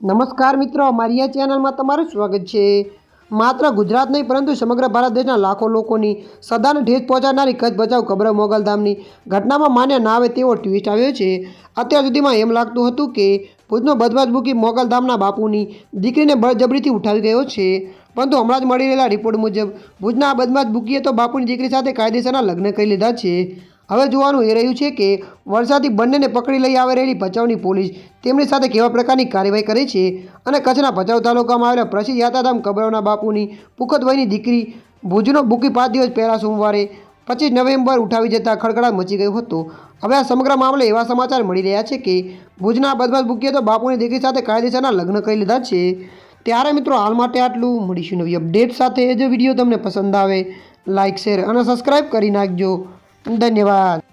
નમસ્કાર મિત્રો, અમારી આ ચેનલમાં તમારું સ્વાગત છે. માત્ર ગુજરાત નહીં, પરંતુ સમગ્ર ભારત દેશના લાખો લોકોની સદાને ઠેસ પહોંચાડનારી કચ્છ બચાવ કબર મોગલધામની ઘટનામાં માન્ય ના આવે તેવો ટ્વિસ્ટ આવ્યો છે. અત્યાર સુધીમાં એમ લાગતું હતું કે ભુજનો બદમાશ બુકી મોગલધામના બાપુની દીકરીને બળજબરીથી ઉઠાવી ગયો છે. પરંતુ હમણાં જ મળી રહેલા રિપોર્ટ મુજબ, ભુજના આ બદમાશ બુકીએ તો બાપુની દીકરી સાથે કાયદેસરના લગ્ન કરી લીધા છે. હવે જોવાનું એ રહ્યું છે કે વરસાદથી બંનેને પકડી લઈ આવી રહેલી ભચાઉની પોલીસ તેમની સાથે કેવા પ્રકારની કાર્યવાહી કરે છે અને કચ્છના ભચાઉ તાલુકામાં આવેલા પ્રસિદ્ધ યાત્રાધામ કબરોના બાપુની પુખત દીકરી ભુજનો બુકી પાંચ દિવસ પહેલાં સોમવારે પચીસ નવેમ્બર ઉઠાવી જતાં ખડખડાટ મચી ગયો હતો. હવે આ સમગ્ર મામલે એવા સમાચાર મળી રહ્યા છે કે ભુજના બદમાશ બુકીએ તો બાપુની દીકરી સાથે કાયદેસરના લગ્ન કરી લીધા છે. ત્યારે મિત્રો હાલ માટે આટલું. મળીશું નવી અપડેટ સાથે. જો વીડિયો તમને પસંદ આવે લાઇક શેર અને સબસ્ક્રાઈબ કરી નાખજો. ધન્યવાદ